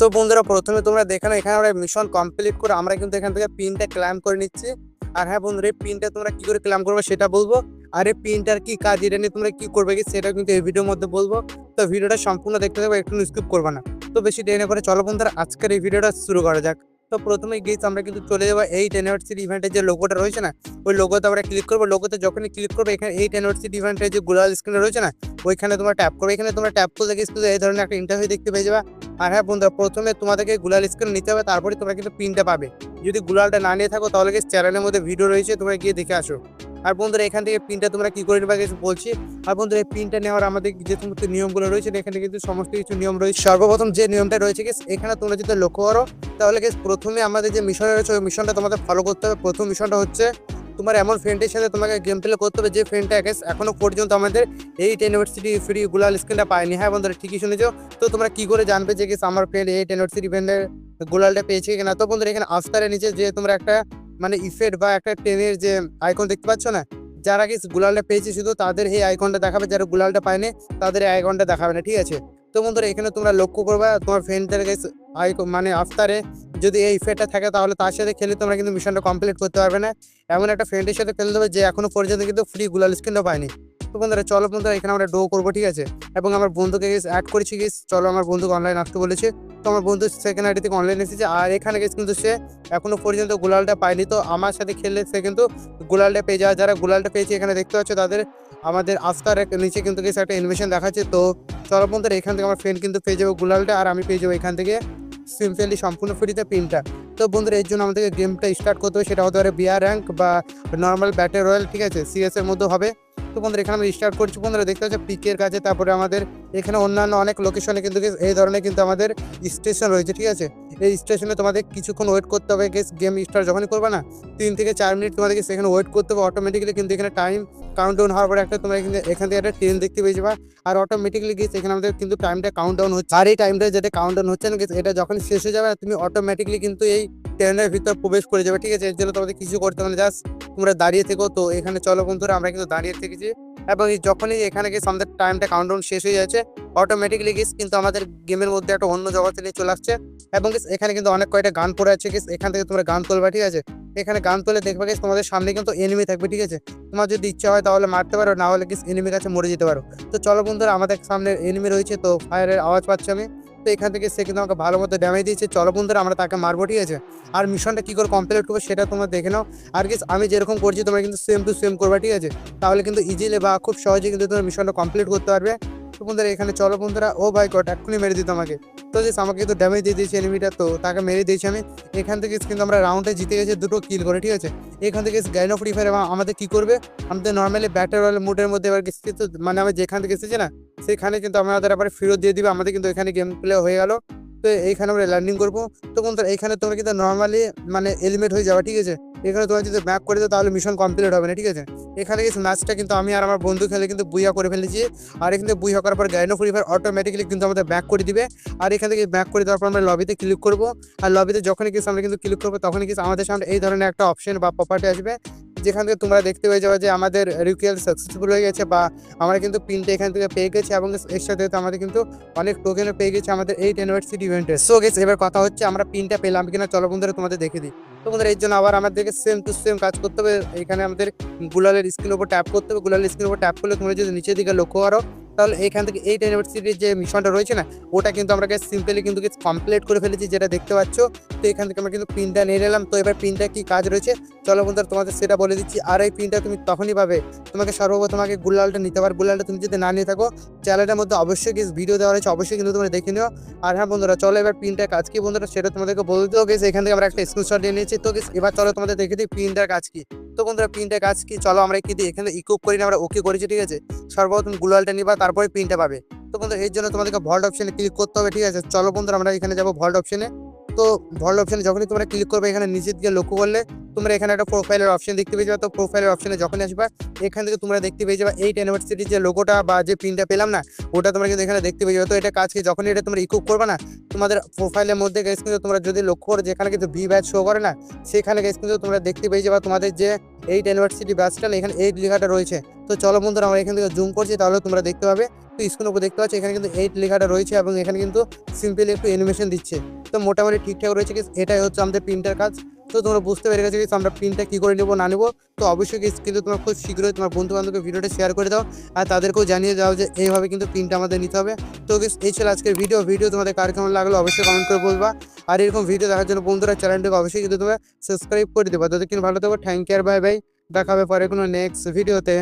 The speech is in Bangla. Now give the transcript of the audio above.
তো বন্ধুরা, প্রথমে তোমরা দেখে এখানে আমরা মিশন কমপ্লিট করে আমরা কিন্তু এখান থেকে পিনটা ক্লাইম করে নিচ্ছি। আর হ্যাঁ বন্ধুরা, এই পিনটা তোমরা কি করে ক্লাইম করবে সেটা বলব। আর এই পিনটার কি কাজ, এটা নিয়ে তোমরা কি করবে কি সেটা কিন্তু এই ভিডিওর মধ্যে বলব। তো ভিডিওটা সম্পূর্ণ দেখতে থাকবে একটু স্কিপ করবে না। তো বেশি দেরি না করে চলো বন্ধুরা, আজকের এই ভিডিওটা শুরু করা যাক। তো প্রথমে গিয়ে আমরা কিন্তু চলে যাব এইট অ্যানিভার্সারি ইভেন্টের যে লোগোটা রয়েছে না, ওই লোগোতে আমরা ক্লিক করব। লোগোতে যখনই ক্লিক করব, এখানে এইট অ্যানিভার্সারি ইভেন্টের যে গুলাল স্ক্রিনে রয়েছে না, ওইখানে তোমরা ট্যাপ করবে। এখানে তোমরা ট্যাপ করলে কিন্তু এই ধরনের একটা ইন্টারভিউ দেখতে পেয়ে যাবে। আর হ্যাঁ বন্ধুরা, প্রথমে তোমাদেরকে গুলাল স্ক্রিন নিতে হবে, তারপরে তোমরা কিন্তু পিনটা পাবে। যদি গুলালটা না নিয়ে থাকো, তাহলে চ্যানেলের মধ্যে ভিডিও রয়েছে, তোমরা গিয়ে দেখে আসো। আর বন্ধুরা, এখান থেকে পিনটা তোমরা কি করে নেবে কিছু বলছি? আর বন্ধুরা, এই পিনটা নেওয়ার আমাদের যে সমস্ত নিয়মগুলো রয়েছে, এখানে কিন্তু সমস্ত কিছু নিয়ম রয়েছে। সর্বপ্রথম যে নিয়মটা রয়েছে কি এখানে তোমরা যদি লক্ষ্য করো, তাহলে কি প্রথমে আমাদের যে মিশন রয়েছে, ওই মিশনটা তোমাদের ফলো করতে হবে। প্রথম মিশনটা হচ্ছে তোমার এমন ফ্রেন্ডের সাথে তোমাকে গেম প্লে করতে হবে, যে ফ্রেন্ডটা গেস এখনও পর্যন্ত আমাদের এইট ইউনিভার্সিটি ফ্রি গুলাল স্ক্রিনটা পায়নি। হ্যাঁ বন্ধুরা, ঠিকই শুনেছো। তো তোমরা কি করে জানবে যে গেস আমার ফ্রেন্ড এইট ইউনিভার্সিটি ইভেন্টের গুলালটা পেয়েছে কিনা? তো বন্ধুরা, এখানে আফতারের নিচে যে তোমরা একটা মানে ইফেক্ট বা একটা ট্রেনের যে আইকন দেখতে পাচ্ছ না? যারা কি গুলালটা পেয়েছে শুধু তাদের এই আইকনটা দেখাবে, যারা গুলালটা পায়নি তাদের এই আইকনটা দেখাবে না, ঠিক আছে? তো বন্ধুরা, এখানে তোমরা লক্ষ্য করবা, তোমার ফ্রেন্ডদের আইকন মানে আফতারে যদি এই ইফেক্টটা থাকে তাহলে তার সাথে খেলে তোমরা কিন্তু মিশনটা কমপ্লিট করতে পারবে না। এমন একটা ফ্রেন্ডের সাথে খেলতে হবে যে এখনও পর্যন্ত কিন্তু ফ্রি গুলাল স্ক্রিনটা পায়নি। তো বন্ধুরা, চলো বন্ধুরা, এখানে আমরা ডো করব, ঠিক আছে? এবং আমার বন্ধুকে অ্যাড করেছি গেস চলো আমার বন্ধুকে অনলাইন আসতে বলেছে। তো আমার বন্ধু সেকেন্ড আইডি থেকে অনলাইন এসেছে। আর এখানে গেছে কিন্তু সে এখনও পর্যন্ত গুলালটা পায়নি। তো আমার সাথে খেললে সে কিন্তু গুলালটা পেয়ে যায় যারা গুলালটা পেয়েছে, এখানে দেখতে পাচ্ছ তাদের আমাদের আস্তার নিচে কিন্তু গেছে একটা ইনভেশন দেখাচ্ছে। তো চলো বন্ধুরা, এখান থেকে আমার ফ্রেন্ড কিন্তু পেয়ে যাব গুলালটা। আর আমি পেয়ে যাব এখান থেকে সিম্পলি সম্পূর্ণ ফ্রিতে পিনটা তো বন্ধুরা, এর জন্য আমাদেরকে গেমটা স্টার্ট করতে হবে। সেটা হতে পারে বিয়ার র্যাঙ্ক বা নর্মাল ব্যাটে রয়্যাল ঠিক আছে? সিএস এর মধ্যে হবে। তো বন্ধুরা, এখানে আমি স্টার্ট করছি। বন্ধুরা, দেখতে পাচ্ছি, পিকের কাছে, তারপরে আমাদের এখানে অন্যান্য অনেক লোকেশনে কিন্তু এই ধরনের কিন্তু আমাদের স্টেশন রয়েছে, ঠিক আছে? এই স্টেশনে তোমাদের কিছুক্ষণ ওয়েট করতে হবে গেম স্টার্ট যখনই করবে না, তিন থেকে চার মিনিট তোমাদেরকে সেখানে ওয়েট করতে হবে অটোমেটিক্যালি কিন্তু এখানে টাইম কাউন্ট ডাউন হওয়ার পরে একটা তোমরা কিন্তু এখান থেকে একটা ট্রেন দেখতে পেয়ে যাবা, আর অটোমেটিক্যালি গেস এখানে আমাদের কিন্তু টাইমটা কাউন্ট ডাউন হচ্ছে। আর এই টাইমটা যেটা কাউন্ট ডাউন হচ্ছে না এটা যখন শেষ হয়ে যাবে, তুমি অটোমেটিক্যালি কিন্তু এই ট্রেনের ভিতর প্রবেশ করে যাবে, ঠিক আছে? এর জন্য তোমাদের কিছু করতে হবে জাস্ট তোমরা দাঁড়িয়ে থেকো। তো এখানে চলো বন্ধুরা, আমরা কিন্তু দাঁড়িয়ে থেকেছি। এবং যখনই এখানে গিয়ে আমাদের টাইমটা কাউন্ট ডাউন শেষ হয়ে যাচ্ছে অটোমেটিক্যালি গিস কিন্তু আমাদের গেমের মধ্যে একটা অন্য জগতে নিয়ে চলে আসছে। এবং গিস এখানে কিন্তু অনেক কয়টা গান পড়ে আছে গিস এখান থেকে তোমরা গান তুলবা, ঠিক আছে? এখানে গান তুলে দেখবে গিস তোমাদের সামনে কিন্তু এনিমি থাকবে, ঠিক আছে? তোমার যদি ইচ্ছা হয় তাহলে মারতে পারো, না হলে গিস এনিমির কাছে মরে যেতে পারো। তো চলো বন্ধুরা, আমাদের সামনে এনিমি রয়েছে, তো ফায়ারের আওয়াজ পাচ্ছি আমি। তো এখান থেকে সে কিন্তু আমাকে ভালো মতো ড্যামেজ দিয়েছে। চলো বন্ধুরা, আমরা তাকে মারবো, ঠিক আছে? আর মিশনটা কী করে কমপ্লিট করব সেটা তোমরা দেখে নাও। আর গিস আমি যেরকম করছি, তোমরা কিন্তু সেম টু সেম করবা, ঠিক আছে? তাহলে কিন্তু ইজিলি বা খুব সহজে কিন্তু তোমরা মিশনটা কমপ্লিট করতে পারবে। তো বন্ধুরা, এখানে চলো বন্ধুরা। ও ভাই গড এক্ষুনি মেরে দিত আমাকে। তো যে আমাকে কিন্তু ড্যামেজ দিয়ে দিয়েছে এনিমিটা তো তাকে মেরে দিয়েছি আমি। এখান থেকে কিন্তু আমরা রাউন্ডে জিতে গেছি, দুটো কিল করে, ঠিক আছে? এখান থেকে গাইন ফ্রি ফায়ার আমাদের কী করবে? আমাদের নর্মালি ব্যাটার রয়্যাল মুডের মধ্যে এবার কিন্তু তো মানে আমি যেখান থেকে এসেছি না, সেখানে কিন্তু আমাদের আবার ফেরত দিয়ে দিবে। আমাদের কিন্তু এখানে গেম প্লে হয়ে গেল। তো এইখানে আমরা ল্যান্ডিং করব। তো বন্ধুরা এইখানে তোমরা কিন্তু নর্মালি মানে এলিমেট হয়ে যাবে, ঠিক আছে? এখানে তোমরা যদি ম্যাপ করে দাও, তাহলে মিশন কমপ্লিট হবে না, ঠিক আছে? এখানে কিছু ম্যাচটা কিন্তু আমি আর আমার বন্ধু খেলে কিন্তু বুইয়া করে ফেলেছি। আর এখানে বুইয়া করার পর গাইনো ফ্রি ফায়ার অটোমেটিক্যালি কিন্তু আমাদের ব্যাক করে দিবে। আর এখান থেকে ব্যাক করে দেওয়ার পর আমরা লবিতে ক্লিক করব। আর লবিতে যখনই কিছু আমরা কিন্তু ক্লিক করব, তখনই কিছু আমাদের সামনে এই ধরনের একটা অপশন বা প্রপার্টি আসবে। যেখান থেকে তোমরা দেখতে পেয়ে যাবে যে আমাদের রিকুয়েল সাকসেসফুল হয়ে গেছে বা আমরা কিন্তু পিনটা এখান থেকে পেয়ে গেছি এবং এর সাথে আমাদের কিন্তু অনেক টোকেনও পেয়ে গেছে আমাদের এই ইউনিভার্সিটি ইভেন্টে সো গেছে এবার কথা হচ্ছে আমরা পিনটা পেলাম কিনা? চলো বন্ধুরা তোমাদের দেখে দিই। তো বন্ধুরা এর জন্য আবার আমাদেরকে সেম টু সেম কাজ করতে হবে। এখানে আমাদের গুলালের স্ক্রিনের উপর ট্যাপ করতে হবে। গুলালের স্ক্রিনের উপর ট্যাপ করলে তোমরা যদি নিচের দিকে লক্ষ্য করো, তাহলে এখান থেকে এইট ইউনিভার্সিটির যে মিশনটা রয়েছে না, ওটা কিন্তু আমরা সিম্পলি কিন্তু কমপ্লিট করে ফেলেছি, যেটা দেখতে পাচ্ছ। তো এখান থেকে আমরা কিন্তু পিনটা নিয়ে নিলাম। তো এবার পিনটা কি কাজ রয়েছে? চলো বন্ধুরা, তোমাদের সেটা বলে দিচ্ছি। আর এই পিনটা তুমি তখনই পাবে। তোমাকে সর্বপ্রথম আগে গুলালটা নিতে পারো গুলালটা তুমি যদি না নিয়ে থাকো চ্যানেলের মধ্যে অবশ্যই কিছু ভিডিও দেওয়া রয়েছে, অবশ্যই কিন্তু তোমরা দেখে নিও। আর হ্যাঁ বন্ধুরা, চলো এবার পিনটার কাজ কি বন্ধুরা, সেটা তোমাদেরকে বলে দিও গেছে এখান থেকে আমরা একটা স্ক্রিনশট নিয়ে নিয়েছি তো এবার চলো তোমাদের দেখে দিই পিনটার কাজ কি। তো বন্ধুরা পিনটার কাজ কি, চলো আমরা কি দিই, এখানে ইকুপ করি না, আমরা ওকে করেছি, ঠিক আছে? সর্বপ্রথম গুলালটা নিবা, তারপরে পিনটা পাবে। তো বন্ধুরা, এর জন্য তোমাদেরকে ভল্ট অপশনে ক্লিক করতে হবে, ঠিক আছে? চলো বন্ধুরা, আমরা এখানে যাব ভল্ট অপশনে তো ভল্ট অপশনে যখনই তোমরা ক্লিক করবে, এখানে নিচের দিকে লক্ষ্য করলে তোমরা এখানে একটা প্রোফাইলের অপশন দেখতে পেয়ে যাবে। তো প্রোফাইলের অপশনে যখন আসবা, এখান থেকে তোমরা দেখতে পেয়ে যাবে এইট ইউনিভার্সিটির যে লোগোটা বা যে পিনটা পেলাম না, ওটা তোমরা কিন্তু এখানে দেখতে পেয়ে যাবে। তো এটা কাজকে যখন এটা তোমরা ইকুপ করবে না, তোমাদের প্রোফাইলের মধ্যে গেছে কিন্তু তোমরা যদি লক্ষ্য করো, যেখানে কিন্তু ভি ব্যাচ শো করে না, সেখানে গেছে কিন্তু তোমরা দেখতে পেয়ে যাবে তোমাদের যে এইট ইউনিভার্সিটি ব্যাচটা এখানে এইট লেখাটা রয়েছে। তো চলো বন্ধুরা, আমরা এখান থেকে জুম করছি, তাহলে তোমরা দেখতে পাবে। তো স্ক্রিনের উপর দেখতে পাচ্ছ, এখানে কিন্তু এইট লেখাটা রয়েছে এবং এখানে কিন্তু সিম্পলি একটু অ্যানিমেশন দিচ্ছে। তো মোটামুটি ঠিকঠাক রয়েছে কি এটাই হচ্ছে আমাদের প্রিন্টার কাজ। তো তোমরা বুঝতে পেরে গেছো আমরা প্রিন্টটা কী করে নেব, না নেব। তো অবশ্যই কিন্তু তোমার খুব শীঘ্রই তোমার বন্ধু বান্ধবকে ভিডিওটা শেয়ার করে দাও। আর তাদেরকেও জানিয়ে দাও যে এইভাবে কিন্তু প্রিন্টটা আমাদের নিতে হবে। তো এই ছিল আজকের ভিডিও ভিডিও তোমাদের কার কেমন লাগল অবশ্যই কমেন্ট করে বলবা। আর এরকম ভিডিও দেখার জন্য বন্ধুরা চ্যানেলটাকে অবশ্যই কিন্তু তোমরা সাবস্ক্রাইব করে দেবা। কিন্তু ভালো থাকো থ্যাংক ইউ বাই বাই দেখা হবে পরে কোনো নেক্সট ভিডিওতে